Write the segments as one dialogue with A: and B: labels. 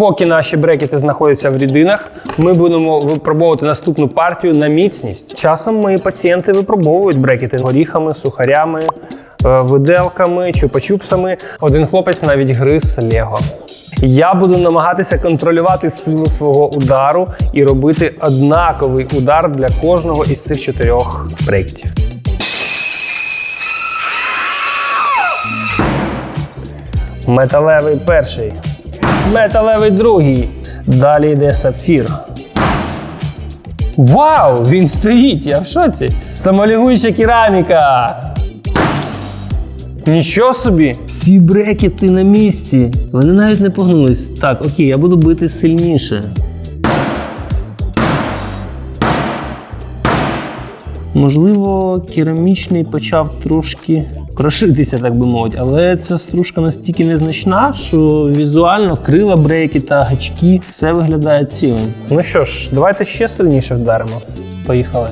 A: Поки наші брекети знаходяться в рідинах, ми будемо випробовувати наступну партію на міцність. Часом мої пацієнти випробовують брекети горіхами, сухарями, е, виделками, чупа-чупсами. Один хлопець навіть гриз Лего. Я буду намагатися контролювати силу свого удару і робити однаковий удар для кожного із цих чотирьох брекетів. Металевий перший. Металевий другий. Далі йде сапфір. Вау! Він стоїть! Я в шоці! Самолігуюча кераміка! Нічого собі! Всі брекети на місці. Вони навіть не погнулись. Так, окей, я буду бити сильніше. Можливо, керамічний почав трошки крошитися, так би мовити, але ця стружка настільки незначна, що візуально крила брейки та гачки все виглядає цілим. Ну що ж, давайте ще сильніше вдаримо. Поїхали.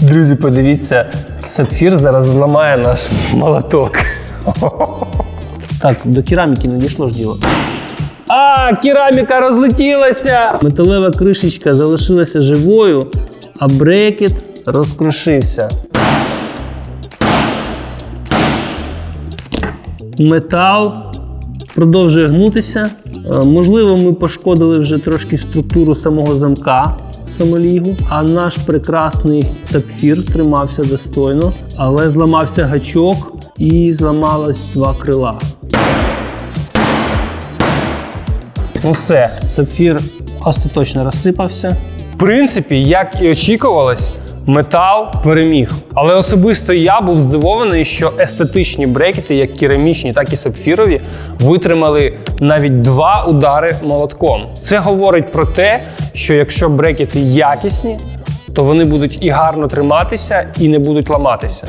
A: Друзі, подивіться, сапфір зараз зламає наш молоток. Так, до кераміки не дійшло ж діло. А, кераміка розлетілася! Металева кришечка залишилася живою, а брекет розкрошився. Метал продовжує гнутися. Е, Можливо, ми пошкодили вже трошки структуру самого замка самолігу, а наш прекрасний сапфір тримався достойно, але зламався гачок і зламалось два крила. Ну все, сапфір остаточно розсипався. В принципі, як і очікувалось, метал переміг. Але особисто я був здивований, що естетичні брекети, як керамічні, так і сапфірові, витримали навіть два удари молотком. Це говорить про те, що якщо брекети якісні, то вони будуть і гарно триматися, і не будуть ламатися.